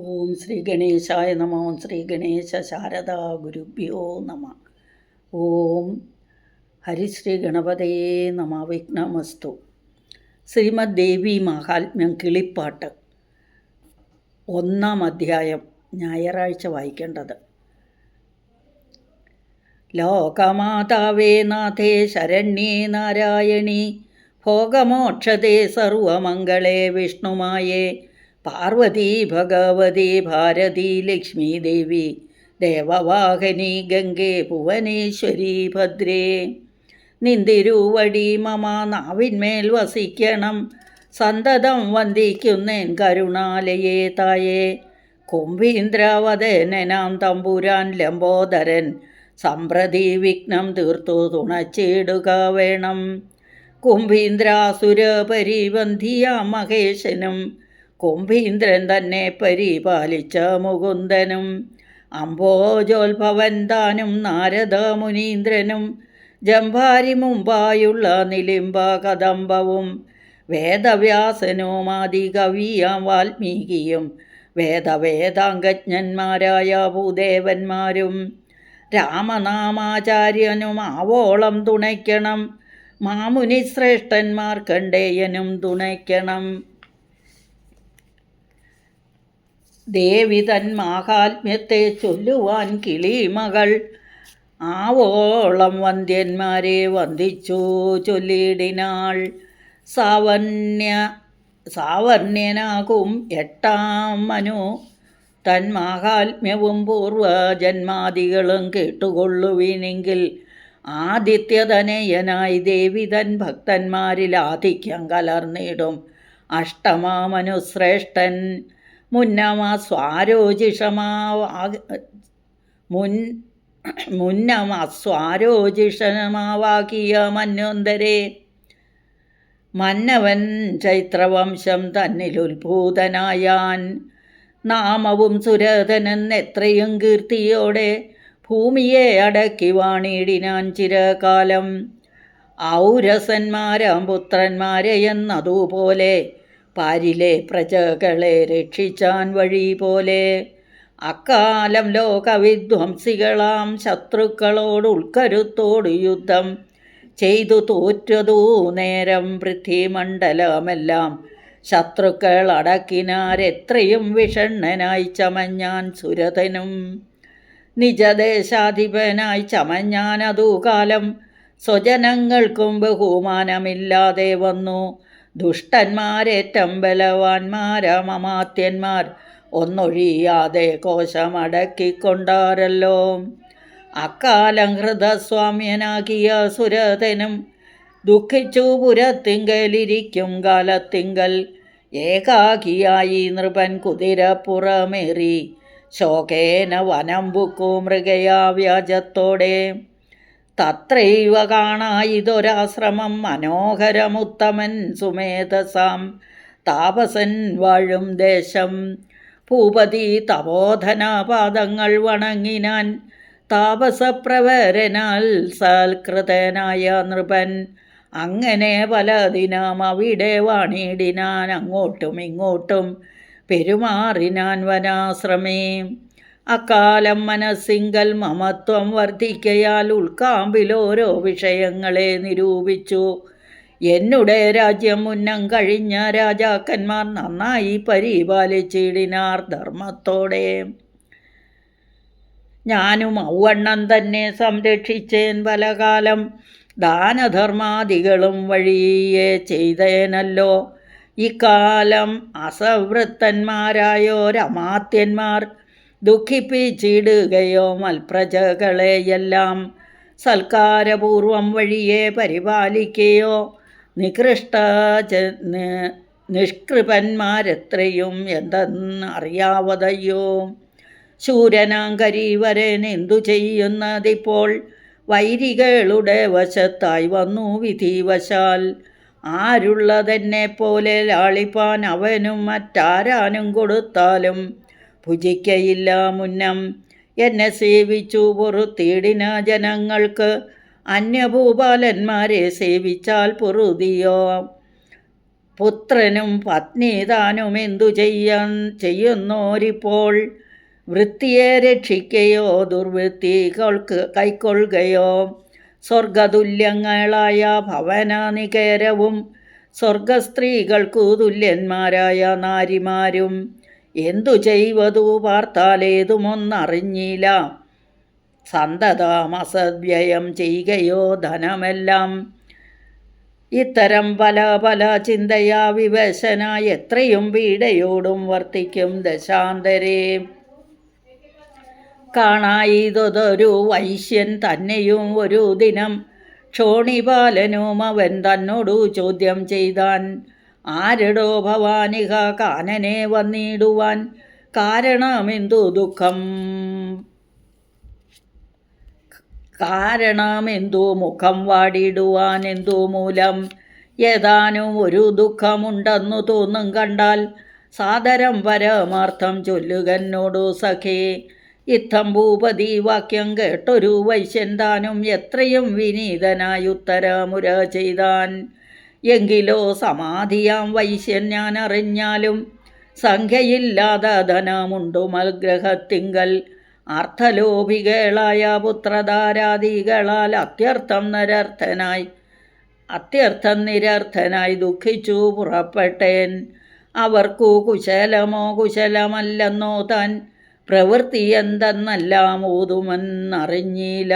ഓം ശ്രീ ഗണേശായ നമ. ഓം ശ്രീ ഗണേശ ശാരദാ ഗുരുഭ്യോ നമ. ഓം ഹരിശ്രീ ഗണപതയേ നമ. വിഘ്നമസ്തു. ശ്രീമദ് ദേവി മഹാത്മ്യം കിളിപ്പാട്ട്. ഒന്നാം അധ്യായം ഞായറാഴ്ച വായിക്കേണ്ടത്. ലോകമാതാവേ നാഥേ ശരണ്യേ നാരായണി ഭോഗമോക്ഷതേ സർവമംഗളേ വിഷ്ണുമായേ പാർവതി ഭഗവതി ഭാരതി ലക്ഷ്മി ദേവി ദേവവാഹനി ഗംഗേ ഭുവനേശ്വരി ഭദ്രേ. നിന്തിരുവടി മമ നാവിന്മേൽ വസിക്കണം. സന്തതം വന്ദിക്കുന്നേൻ കരുണാലയേ തായേ. കുംഭീന്ദ്രവദനാം തമ്പുരാൻ ലംബോദരൻ സമ്പ്രതി വിഘ്നം തീർത്തു തുണച്ചിടുക വേണം. കുംഭീന്ദ്രാസുര പരിബന്ധിയ മഹേശനും കുംഭീന്ദ്രൻ തന്നെ പരിപാലിച്ച മുകുന്ദനും അംബോജോത്ഭവൻ താനും നാരദ മുനീന്ദ്രനും ജംഭാരി മുമ്പായുള്ള നിലിംബ കദംബവും വേദവ്യാസനുമാതി കവിയാം വാൽമീകിയും. വേദവേദാംഗജ്ഞന്മാരായ ഭൂദേവന്മാരും. രാമനാമാചാര്യനും ആവോളം തുണയ്ക്കണം. മാമുനി ശ്രേഷ്ഠന്മാർ കണ്ടേയനും തുണയ്ക്കണം. ദേവി തൻ മാഹാത്മ്യത്തെ ചൊല്ലുവാൻ കിളിമകൾ. ആവോളം വന്ധ്യന്മാരെ വന്ദിച്ചു ചൊല്ലിടിനാൾ. സാവന്യ സാവർണ്യനാകും എട്ടാം മനു. തൻ മാഹാത്മ്യവും പൂർവജന്മാദികളും കേട്ടുകൊള്ളുവിനെങ്കിൽ ആദിത്യതനയനായി ദേവി തൻ ഭക്തന്മാരിൽ ആധിക്യം കലർന്നിടും. അഷ്ടമാമനുശ്രേഷ്ഠൻ മുന്നമ മുന്നമ സ്വാരോജിഷമാവാക്കിയ മന്വന്തരെ. മന്നവൻ ചൈത്രവംശം തന്നിലുത്ഭൂതനായാൻ നാമവും സുരധനൻ എത്രയും കീർത്തിയോടെ ഭൂമിയെ അടക്കി വാണിടിനാൻ ചിരകാലം. ഔരസന്മാരാം പുത്രന്മാരെ എന്നതുപോലെ പാരിലെ പ്രജകളെ രക്ഷിച്ചാൻ വഴി പോലെ. അക്കാലം ലോകവിധ്വംസികളാം ശത്രുക്കളോട് ഉൾക്കരുത്തോട് യുദ്ധം ചെയ്തു തോറ്റതു നേരം പൃഥ്വിമണ്ഡലമെല്ലാം. ശത്രുക്കൾ അടക്കിനാരെത്രയും വിഷണ്ണനായി ചമഞ്ഞാൻ സുരതനും നിജദേശാധിപനായി ചമഞ്ഞാനതു കാലം സ്വജനങ്ങൾക്കും ബഹുമാനമില്ലാതെ വന്നു. ദുഷ്ടന്മാരേറ്റം ബലവാന്മാരമമാത്യന്മാർ ഒന്നൊഴിയാതെ കോശമടക്കിക്കൊണ്ടാരല്ലോ. അക്കാലം ഹൃദസ്വാമ്യനാകിയ സുരതനും ദുഃഖിച്ചു പുരത്തിങ്കലിരിക്കും കാലത്തിങ്കൽ. ഏകാകിയായി നൃപൻ കുതിരപ്പുറമേറി ശോകേന വനം ബുക്കു മൃഗയാ വ്യാജത്തോടെ. തത്രൈവ കാണായിതൊരാശ്രമം മനോഹരമുത്തമൻ സുമേധസാം. താപസൻ വാഴും ദേശം. ഭൂപതി തപോധനാപാദങ്ങൾ വണങ്ങിനാൻ താപസപ്രവരനാൽ സൽകൃതനായ നൃപൻ. അങ്ങനെ പലതിനാം അവിടെ വാണിടിനാൻ അങ്ങോട്ടും ഇങ്ങോട്ടും പെരുമാറിനാൻ വനാശ്രമേ. അക്കാലം മനസ്സിങ്കൽ മമത്വം വർദ്ധിക്കയാൽ ഉൾക്കാമ്പിലോരോ വിഷയങ്ങളെ നിരൂപിച്ചു. എന്നുടെ രാജ്യം മുന്നം കഴിഞ്ഞ രാജാക്കന്മാർ നന്നായി പരിപാലിച്ചിടിനാർ ധർമ്മത്തോടെ. ഞാനും ഔവണ്ണം തന്നെ സംരക്ഷിച്ചേൻ പലകാലം ദാനധർമാദികളും വഴിയെ ചെയ്തേനല്ലോ. ഇക്കാലം അസവൃത്തന്മാരായോരമാത്യന്മാർ ദുഃഖിപ്പിച്ചിടുകയോ മൽപ്രജകളെയെല്ലാം സൽക്കാരപൂർവം വഴിയെ പരിപാലിക്കുകയോ നികൃഷ്ട നിഷ്കൃപന്മാരെത്രയും എന്തെന്നറിയാവതയ്യോ? ശൂരനാം കരീവരൻ എന്തു ചെയ്യുന്നതിപ്പോൾ വൈരികളുടെ വശത്തായി വന്നു വിധിവശാൽ. ആരുള്ളതെന്നെ പോലെ ലാളിപ്പാൻ അവനും മറ്റാരാനും കൊടുത്താലും ഭുജിക്കയില്ല മുന്നം എന്നെ സേവിച്ചു പൊറുത്തിടിന ജനങ്ങൾക്ക് അന്യഭൂപാലന്മാരെ സേവിച്ചാൽ പൊറുതിയോ? പുത്രനും പത്നി താനും എന്തു ചെയ്യാൻ ചെയ്യുന്നോരിപ്പോൾ? വൃത്തിയെ രക്ഷിക്കയോ? ദുർവൃത്തികൾക്ക് കൈക്കൊള്ളുകയോ? സ്വർഗതുല്യങ്ങളായ ഭവന നികേരവും സ്വർഗസ്ത്രീകൾക്കു തുല്യന്മാരായ നാരിമാരും എന്തു ചെയ്വതു പാർത്താലേതുമൊന്നറിഞ്ഞില്ല സന്തതം അസദ്വ്യയം ചെയ്യുകയോ ധനമെല്ലാം. ഇത്തരം പല പല ചിന്തയാ വിവശനായി എത്രയും പീഡയോടും വർത്തിക്കും ദശാന്തരേ. കാണായിതൊരു വൈശ്യൻ തന്നെയും ഒരു ദിനം ക്ഷോണിപാലനും അവൻ തന്നോടു ചോദ്യം ചെയ്താൻ ആരടോ ഭവാനിക കാനനെ വന്നിടുവാൻ കാരണമെന്തു ദുഃഖം? കാരണമെന്തു മുഖം വാടിടുവാൻ എന്തു മൂലം? ഏതാനും ഒരു ദുഃഖമുണ്ടെന്നു തോന്നും കണ്ടാൽ സാദരം പരമാർത്ഥം ചൊല്ലുകന്നോടു സഖേ. ഇത്തം ഭൂപതി വാക്യം കേട്ടൊരു വൈശ്യൻ താനും എത്രയും വിനീതനായി ഉത്തരമുര ചെയ്താൻ എങ്കിലോ സമാധിയാം വൈശ്യൻ ഞാൻ അറിഞ്ഞാലും സംഖ്യയില്ലാതെ ധനമുണ്ടു മൽഗ്രഹത്തിങ്കൽ. അർത്ഥലോഭികളായ പുത്രധാരാദികളാൽ അത്യർത്ഥം നിരർത്ഥനായി അത്യർത്ഥം നിരർത്ഥനായി ദുഃഖിച്ചു പുറപ്പെട്ടേൻ. അവർക്കു കുശലമോ കുശലമല്ലെന്നോ താൻ പ്രവൃത്തി എന്തെന്നെല്ലാം ഊതുമെന്നറിഞ്ഞില്ല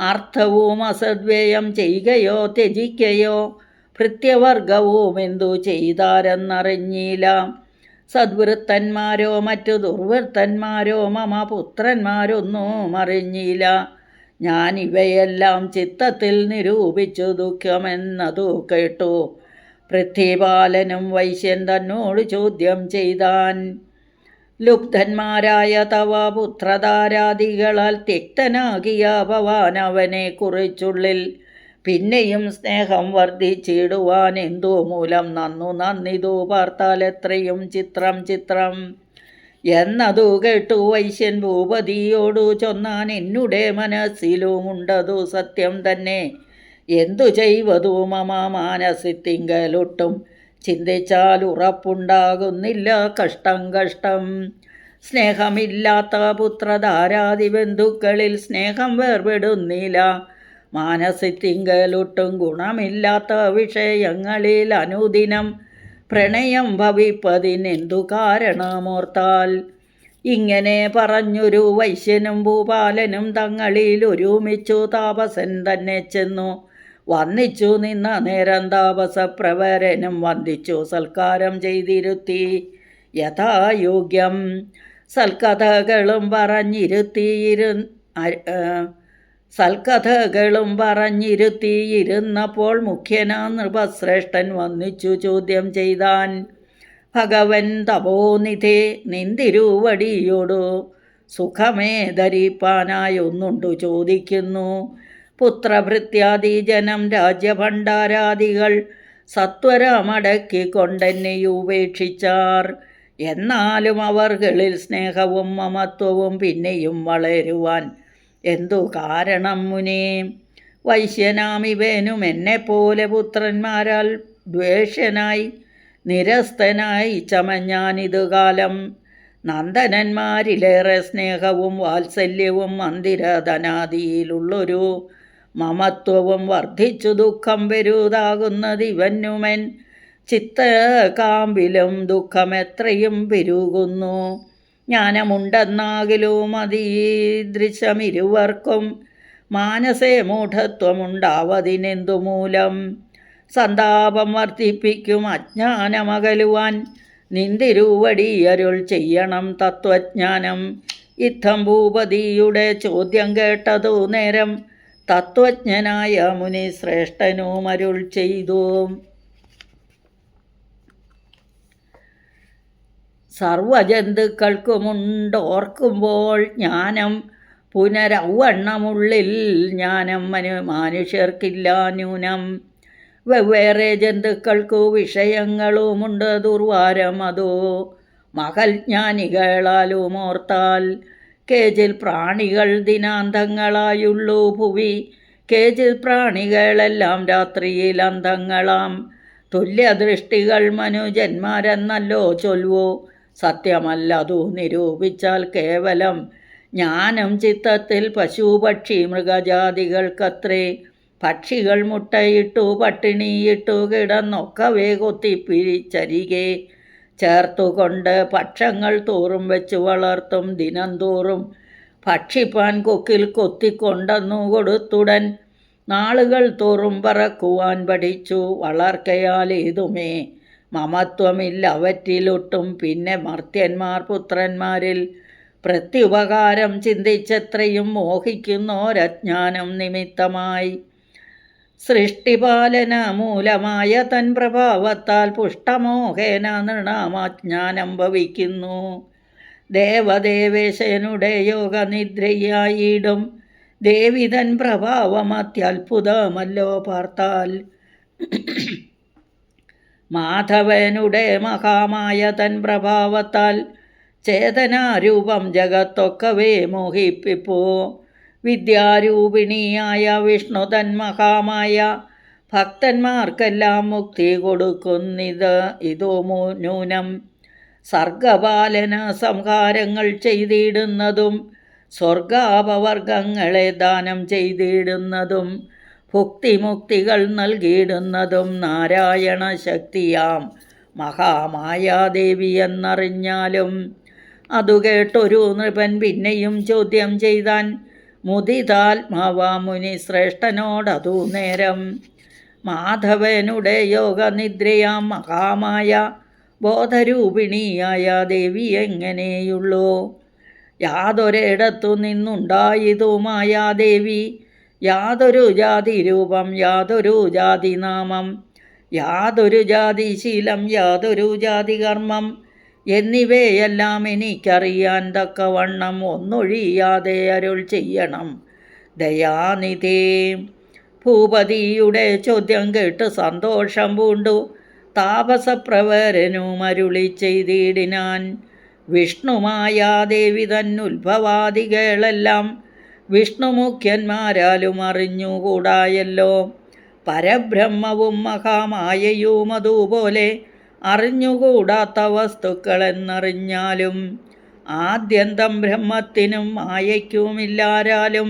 അർത്ഥവും അസദ്വ്യയം ചെയ്യുകയോ ത്യജിക്കയോ ഭൃത്യവർഗവും എന്തു ചെയ്താരെന്നറിഞ്ഞില്ല. സദ്വൃത്തന്മാരോ മറ്റു ദുർവൃത്തന്മാരോ മമ പുത്രന്മാരൊന്നും അറിഞ്ഞില്ല. ഞാൻ ഇവയെല്ലാം ചിത്തത്തിൽ നിരൂപിച്ചു ദുഃഖമെന്നതു കേട്ടു. പൃഥ്വിപാലനും വൈശ്യൻ തന്നോട് ചോദ്യം ചെയ്താൻ ലുബ്ധന്മാരായ തവ പുത്രധാരാദികളാൽ തിക്തനാകിയ ഭവാൻ അവനെ കുറിച്ചുള്ളിൽ പിന്നെയും സ്നേഹം വർദ്ധിച്ചിടുവാൻ എന്തോ മൂലം നന്നു? നന്ദിതു പാർത്താൽ എത്രയും ചിത്രം ചിത്രം. എന്നതു കേട്ടു വൈശ്യൻ ഭൂപതിയോടു ചൊന്നാൻ എന്നുടെ മനസ്സിലുമുണ്ടതു സത്യം തന്നെ. എന്തു ചെയ്വതു മമ മാനസിത്തിങ്കലൊട്ടും ചിന്തിച്ചാൽ ഉറപ്പുണ്ടാകുന്നില്ല കഷ്ടം കഷ്ടം. സ്നേഹമില്ലാത്ത പുത്രധാരാതി ബന്ധുക്കളിൽ സ്നേഹം വേർപെടുന്നില്ല. മാനസിത്തിങ്കലൊട്ടും ഗുണമില്ലാത്ത വിഷയങ്ങളിൽ അനുദിനം പ്രണയം ഭവിപ്പതിനെന്തു കാരണമോർത്താൽ? ഇങ്ങനെ പറഞ്ഞൊരു വൈശ്യനും ഭൂപാലനും തങ്ങളിൽ ഒരുമിച്ചു താപസൻ തന്നെ ചെന്നു. വന്നിച്ചു നിന്ന നേരം താപസപ്രവരനും വന്ദിച്ചു സൽക്കാരം ചെയ്തിരുത്തി. യഥായോഗ്യം സൽക്കഥകളും പറഞ്ഞിരുത്തിയിരു സൽക്കഥകളും പറഞ്ഞിരുത്തിയിരുന്നപ്പോൾ മുഖ്യനാ നൃപശ്രേഷ്ഠൻ വന്നിച്ചു ചോദ്യം ചെയ്താൻ. ഭഗവൻ തപോനിധേ നിന്തിരുവടിയോടു സുഖമേ ധരിപ്പാനായൊന്നുണ്ടു ചോദിക്കുന്നു. പുത്രഭൃത്യാദി ജനം രാജ്യഭണ്ഡാരാദികൾ സത്വരമടക്കിക്കൊണ്ടെന്നെ ഉപേക്ഷിച്ചാർ. എന്നാലും അവർകളിൽ സ്നേഹവും മമത്വവും പിന്നെയും വളരുവാൻ എന്തു കാരണം മുനേ? വൈശ്യനാമിവേനും എന്നെപ്പോലെ പുത്രന്മാരാൽ ദ്വേഷനായി നിരസ്തനായി ചമഞ്ഞാനിതു കാലം. നന്ദനന്മാരിലേറെ സ്നേഹവും വാത്സല്യവും മന്ദിരധനാദിയിലുള്ളൊരു മമത്വവും വർദ്ധിച്ചു ദുഃഖം വരുതാകുന്നത് ഇവനുമൻ. ചിത്തകാമ്പിലും ദുഃഖം എത്രയും പെരുകുന്നു. ജ്ഞാനമുണ്ടെന്നാകിലും അതീദൃശമിരുവർക്കും മാനസേ മൂഢത്വമുണ്ടാവതിനെന്തു മൂലം സന്താപം വർദ്ധിപ്പിക്കും അജ്ഞാനമകലുവാൻ. നിന്തിരുവടി അരുൾ ചെയ്യണം തത്വജ്ഞാനം. ഇത്തം ഭൂപതിയുടെ ചോദ്യം കേട്ടതു നേരം തത്വജ്ഞനായ മുനി ശ്രേഷ്ഠനും അരുൾ ചെയ്തു. സർവജന്തുക്കൾക്കുമുണ്ടോർക്കുമ്പോൾ ജ്ഞാനം പുനരവണ്ണമുള്ളിൽ ജ്ഞാനം മനു മനുഷ്യർക്കില്ല ന്യൂനം. വെവ്വേറെ ജന്തുക്കൾക്കു വിഷയങ്ങളുമുണ്ട് ദുർവാരം അതോ മകൽ ജ്ഞാനികളാലും ഓർത്താൽ കേജിൽ പ്രാണികൾ ദിനാന്തങ്ങളായുള്ളൂ ഭുവി. കേജിൽ പ്രാണികളെല്ലാം രാത്രിയിൽ അന്തങ്ങളാം. തുല്യദൃഷ്ടികൾ മനുജന്മാരെന്നല്ലോ ചൊൽവോ സത്യമല്ലതു നിരൂപിച്ചാൽ കേവലം ജ്ഞാനം ചിത്തത്തിൽ പശുപക്ഷി മൃഗജാതികൾക്കത്രേ. പക്ഷികൾ മുട്ടയിട്ടു പട്ടിണിയിട്ടു കിടന്നൊക്കവേ കൊത്തിപ്പിരിച്ചരികെ. ചേർത്തുകൊണ്ട് പക്ഷങ്ങൾ തോറും വെച്ച് വളർത്തും ദിനം തോറും ഭക്ഷിപ്പാൻ കൊക്കിൽ കൊത്തിക്കൊണ്ടെന്നു കൊടുത്തുടൻ നാളുകൾ തോറും പറക്കുവാൻ പഠിച്ചു. വളർക്കയാൽ ഏതുമേ? മമത്വമില്ല അവറ്റിലൊട്ടും. പിന്നെ മർത്യന്മാർ പുത്രന്മാരിൽ പ്രത്യുപകാരം ചിന്തിച്ചത്രയും മോഹിക്കുന്നോരജ്ഞാനം നിമിത്തമായി. സൃഷ്ടിപാലന മൂലമായ തൻ പ്രഭാവത്താൽ പുഷ്ടമോഹേന നൃണാമജ്ഞാനം ഭവിക്കുന്നു. ദേവദേവേശനുടെ യോഗനിദ്രയായിടും. ദേവി തൻ പ്രഭാവം അത്യത്ഭുതമല്ലോ പാർത്താൽ. മാധവനുടെ മഹാമായ തൻ പ്രഭാവത്താൽ ചേതനാരൂപം ജഗത്തൊക്കവേ മോഹിപ്പിപ്പോ. വിദ്യാരൂപിണിയായ വിഷ്ണു തൻ മഹാമായ ഭക്തന്മാർക്കെല്ലാം മുക്തി കൊടുക്കുന്നിത്. ഇതോ നൂനം സർഗപാലന സംഹാരങ്ങൾ ചെയ്തിടുന്നതും സ്വർഗാപവർഗങ്ങളെ ദാനം ചെയ്തിടുന്നതും ഭുക്തിമുക്തികൾ നൽകിയിടുന്നതും നാരായണ ശക്തിയാം മഹാമായാദേവി എന്നറിഞ്ഞാലും അതു നൃപൻ പിന്നെയും ചോദ്യം ചെയ്താൻ മുദിതാത്മാവാ മുനി ശ്രേഷ്ഠനോടതു നേരം. മാധവനുടെ യോഗനിദ്രയാം മഹാമായ ബോധരൂപിണിയായ ദേവി എങ്ങനെയുള്ളൂ? യാതൊരിടത്തു നിന്നുണ്ടായതുമായ ദേവി യാതൊരു ജാതി രൂപം യാതൊരു ജാതി നാമം യാതൊരു ജാതി ശീലം യാതൊരു ജാതി കർമ്മം എന്നിവയെല്ലാം എനിക്കറിയാൻ തക്കവണ്ണം ഒന്നൊഴിയാതെ അരുൾ ചെയ്യണം. ദയാനിധേ ഭൂപതിയുടെ ചോദ്യം കേട്ട് സന്തോഷം പൂണ്ടു. താപസപ്രവരനും അരുളി ചെയ്തിടിനാൻ. വിഷ്ണുമായാദേവി തന്നുത്ഭവാദികളെല്ലാം വിഷ്ണുമുഖ്യന്മാരാലും അറിഞ്ഞുകൂടായല്ലോ. പരബ്രഹ്മവും മഹാമായയും അതുപോലെ അറിഞ്ഞുകൂടാത്ത വസ്തുക്കളെന്നറിഞ്ഞാലും ആദ്യന്തം ബ്രഹ്മത്തിനും മായയ്ക്കുമില്ലാരാലും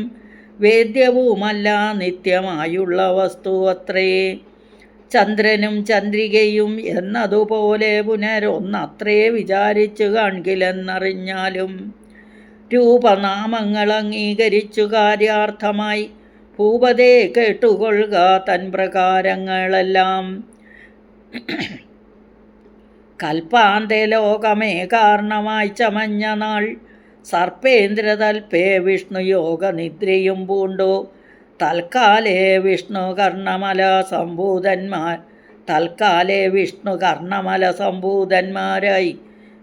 വേദ്യവുമല്ല നിത്യമായുള്ള വസ്തു അത്രേ. ചന്ദ്രനും ചന്ദ്രികയും എന്നതുപോലെ പുനരൊന്നത്രേ വിചാരിച്ചു കാണിലെന്നറിഞ്ഞാലും രൂപനാമങ്ങൾ അംഗീകരിച്ചു കാര്യാർത്ഥമായി ഭൂപതേ കേട്ടുകൊള്ളുക തൻ പ്രകാരങ്ങളെല്ലാം കൽപ്പാന്തെ ലോകമേ കാരണമായി ചമഞ്ഞ നാൾ. സർപ്പേന്ദ്രതൽപേ വിഷ്ണു യോഗ നിദ്രയും പൂണ്ടു. തൽക്കാലേ വിഷ്ണു കർണമല സംഭൂതന്മാർ. തൽക്കാലേ വിഷ്ണു കർണമല സംഭൂതന്മാരായി.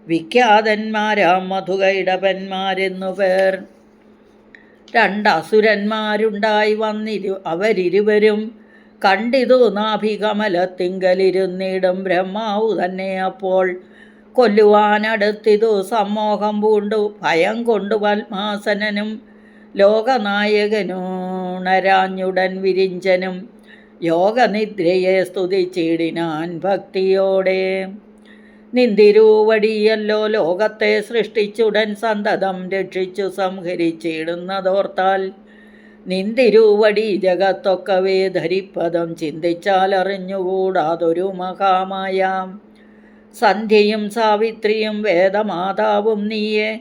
വിഖ്യാതന്മാരാം മധുകൈടപന്മാരെന്നു പേർ. രണ്ടസുരന്മാരുണ്ടായി വന്നിരു അവരിരുവരും കണ്ടിതു നാഭികമലത്തിങ്കലിരുന്നിടും ബ്രഹ്മാവു തന്നെ അപ്പോൾ. കൊല്ലുവാനടുത്തിതു സമ്മോഹം പൂണ്ടു. ഭയം കൊണ്ടു പത്മാസനനും ലോകനായകനുണരാഞ്ഞുടൻ വിരിഞ്ചനും. യോഗനിദ്രയെ സ്തുതിച്ചിടിനാൻ ഭക്തിയോടെ. നിന്തിരൂവടിയല്ലോ ലോകത്തെ സൃഷ്ടിച്ചുടൻ സന്തതം രക്ഷിച്ചു സംഹരിച്ചിടുന്നതോർത്താൽ നിന്തിരൂവടി ജഗത്തൊക്കവേ ധരിപ്പദം ചിന്തിച്ചാൽ അറിഞ്ഞുകൂടാതൊരു മഹാമായാം. സന്ധ്യയും സാവിത്രിയും വേദമാതാവും നീയെ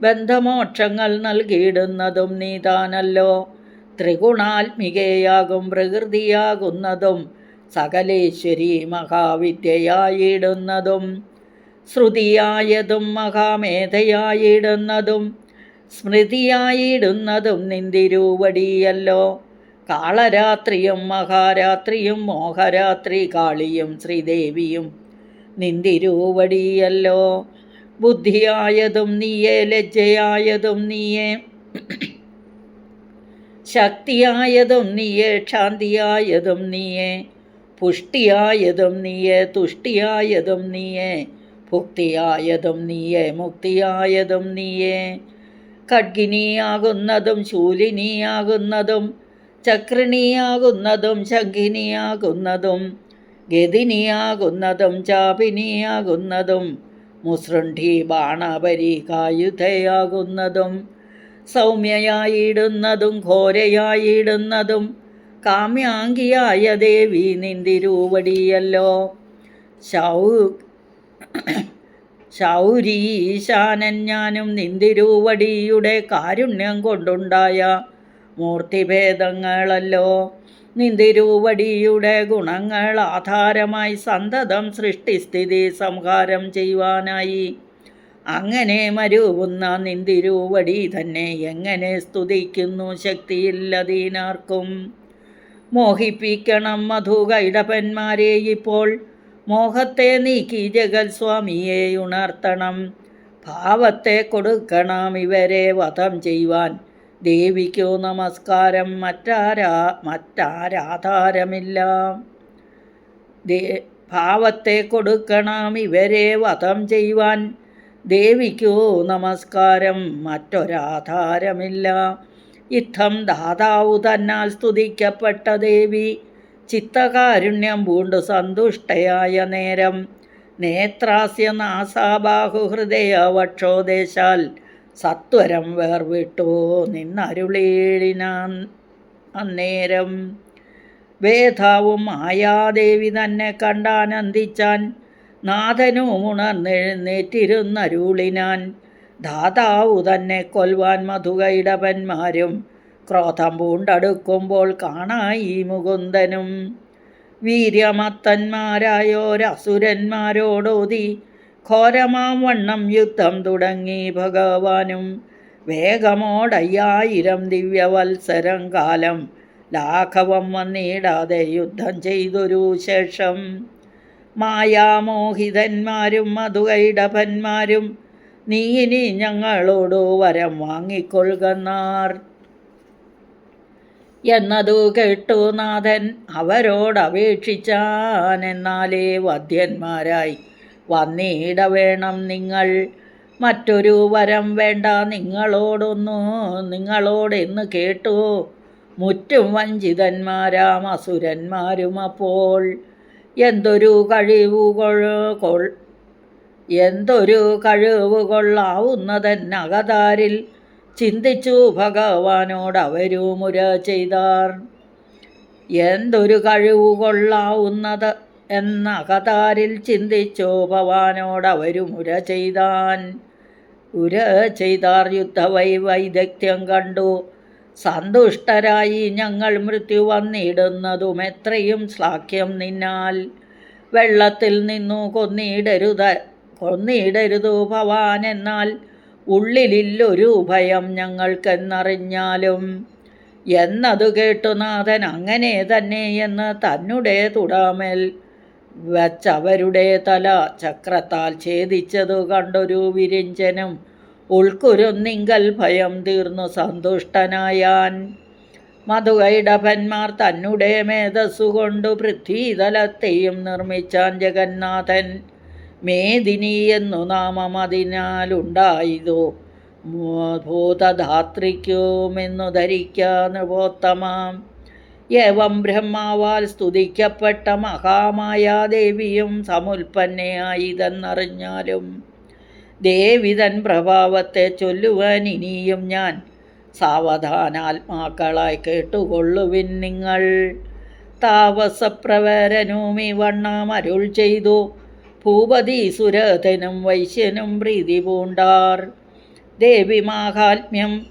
ബന്ധമോക്ഷങ്ങൾ നൽകിയിടുന്നതും നീതാനല്ലോ. ത്രിഗുണാത്മികയാകും പ്രകൃതിയാകുന്നതും സകലേശ്വരി മഹാവിദ്യയായിടുന്നതും. ശ്രുതിയായതും മഹാമേധയായിടുന്നതും സ്മൃതിയായിടുന്നതും നിന്തിരൂവടിയല്ലോ കാളരാത്രിയും മഹാരാത്രിയും മോഹരാത്രി കാളിയും ശ്രീദേവിയും നിന്തിരൂവടിയല്ലോ ബുദ്ധിയായതും നീയേ ലജ്ജയായതും നീയേ. ശക്തിയായതും നീയേ ക്ഷാന്തിയായതും നീയേ. പുഷ്ടിയായതും നീയേ തുഷ്ടിയായതും നീയേ. ഭുക്തിയായതും നീയേ മുക്തിയായതും നീയേ. ഖഡ്ഗിനിയാകുന്നതും ശൂലിനിയാകുന്നതും ചക്രിണിയാകുന്നതും ശംഖിനിയാകുന്നതും ഗതിനിയാകുന്നതും ചാപിനിയാകുന്നതും മുസൃണ്ഠി ബാണപരികായുധയാകുന്നതും സൗമ്യയായിടുന്നതും ഘോരയായിടുന്നതും കാമ്യാംഗിയായ ദേവി നിന്തിരൂവടിയല്ലോ ശൗ ശൗരീശാനൻ ഞാനും നിന്തിരുവടിയുടെ കാരുണ്യം കൊണ്ടുണ്ടായ മൂർത്തിഭേദങ്ങളല്ലോ. നിന്തിരുവടിയുടെ ഗുണങ്ങൾ ആധാരമായി സന്തതം സൃഷ്ടിസ്ഥിതി സംഹാരം ചെയ്യുവാനായി. അങ്ങനെ മരുവുന്ന നിന്തിരുവടി തന്നെ എങ്ങനെ സ്തുതിക്കുന്നു ശക്തിയില്ലതീനാർക്കും മോഹിപ്പിക്കണം മധുകൈടപന്മാരെ ഇപ്പോൾ മോഹത്തെ നീക്കി ജഗത് സ്വാമിയെ ഉണർത്തണം. ഭാവത്തെ കൊടുക്കണം ഇവരെ വധം ചെയ്യുവാൻ. ദേവിക്കു നമസ്കാരം മറ്റാരാ മറ്റാരാധാരമില്ല. ദേ ഭാവത്തെ കൊടുക്കണം ഇവരെ വധം ചെയ്യുവാൻ. ദേവിക്കു നമസ്കാരം മറ്റൊരാധാരമില്ല. ഇത്തം ദാതാവു തന്നാൽ സ്തുതിക്കപ്പെട്ട ദേവി. ചിത്തകാരുണ്യം പൂണ്ടു സന്തുഷ്ടയായ നേരം. നേത്രാസ്യ നാസാബാഹുഹൃദയ വക്ഷോദേശാൽ സത്വരം വേർവിട്ടോ നിന്നരുളീഴിനാൻ അന്നേരം. വേധാവും മായാദേവി തന്നെ കണ്ടാനന്ദിച്ചാൻ നാഥനും ഉണർന്നെഴുന്നേറ്റിരുന്നരുളിനാൻ. ദാതാവു തന്നെ കൊൽവാൻ മധുകൈടവന്മാരും ക്രോധം പൂണ്ടടുക്കുമ്പോൾ കാണായി മുകുന്ദനും. വീര്യമത്തന്മാരായോരസുരന്മാരോടോതി ഘോരമാം വണ്ണം യുദ്ധം തുടങ്ങി ഭഗവാനും. വേഗമോടയ്യായിരം ദിവ്യവത്സരം കാലം ലാഘവം വന്നിടാതെ യുദ്ധം ചെയ്തൊരു ശേഷം മായാമോഹിതന്മാരും മധുകൈടഭന്മാരും നീ ഇനി ഞങ്ങളോട് വരം വാങ്ങിക്കൊള്ളുകന്നാർ. എന്നതു കേട്ടു നാഥൻ. അവരോടപേക്ഷിച്ചാനെന്നാലേ വധ്യന്മാരായി വന്നിട വേണം നിങ്ങൾ. മറ്റൊരു വരം വേണ്ട. നിങ്ങളോടൊന്നു നിങ്ങളോടെന്ന് കേട്ടു. മുറ്റും വഞ്ചിതന്മാരാം അസുരന്മാരും അപ്പോൾ എന്തൊരു കഴിവുകൾ കൊൾ എന്തൊരു കഴിവ് കൊള്ളാവുന്നതെന്നകതാരിൽ ചിന്തിച്ചു ഭഗവാനോട് അവരുമുര ചെയ്താർ. എന്തൊരു കഴിവ് കൊള്ളാവുന്നത് എന്ന കതാരിൽ ചിന്തിച്ചോ ഭവാനോട് അവരുമുര ചെയ്താൻ. ഉര ചെയ്താർ യുദ്ധവൈ വൈദഗ്ധ്യം കണ്ടു. സന്തുഷ്ടരായി ഞങ്ങൾ മൃത്യു വന്നിടുന്നതും എത്രയും ശ്ലാഘ്യം നിന്നാൽ. വെള്ളത്തിൽ നിന്നു കൊന്നിടരുത് കൊന്നിടരുതു ഭവാൻ എന്നാൽ. ഉള്ളിലില്ലൊരു ഭയം ഞങ്ങൾക്കെന്നറിഞ്ഞാലും എന്നതു കേട്ടു നാഥൻ അങ്ങനെ തന്നെ എന്ന് തന്നെ തുടാമൽ വച്ചവരുടെ തല ചക്രത്താൽ ഛേദിച്ചതു കണ്ടൊരു വിരിഞ്ചനും ഉൾക്കുരുന്നിങ്കൽ ഭയം തീർന്നു സന്തുഷ്ടനായാൻ. മധുകൈടഭന്മാർ തന്നെ മേധസ്സുകൊണ്ടു പൃഥ്വീതലത്തെയും നിർമ്മിച്ചാൻ ജഗന്നാഥൻ മേദിനി എന്നു നാമം അതിനാലുണ്ടായതു ഭൂതധാത്രിക്കുമെന്നു ധരിക്ക നൃപോത്തമാം ഏവം ബ്രഹ്മാവാൽ സ്തുതിക്കപ്പെട്ട മഹാമായാദേവിയും സമുൽപ്പന്നയായിതെന്നറിഞ്ഞാലും ദേവിതൻ പ്രഭാവത്തെ ചൊല്ലുവാൻ ഇനിയും ഞാൻ സാവധാനാത്മാക്കളായി കേട്ടുകൊള്ളുവിൻ നിങ്ങൾ. താപസപ്രവരനുമി വണ്ണം അരുൾ ചെയ്തു. ഭൂപതി സുരഥനും വൈശ്യനും പ്രീതി പൂണ്ടാർ. ദേവി മാഹാത്മ്യം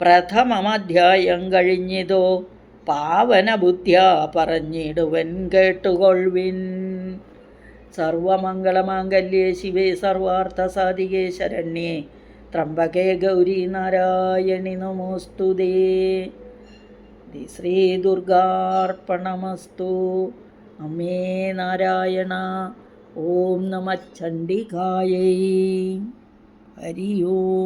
പ്രഥമമധ്യായം കഴിഞ്ഞിതോ പാവന ബുദ്ധ്യ പറഞ്ഞിടുവൻ കേട്ടുകൊൾവിൻ. സർവമംഗളമാംഗല്യേ ശിവേ സർവാർത്ഥസാധികേ ശരണ്യേ ത്രംബകേ ഗൗരി നാരായണി നമോസ്തുതേ. ശ്രീ ദുർഗാർപ്പണമസ്തു. അമ്മേ നാരായണ. ഓം നമ ചണ്ഡികായൈ ഹരി ഓം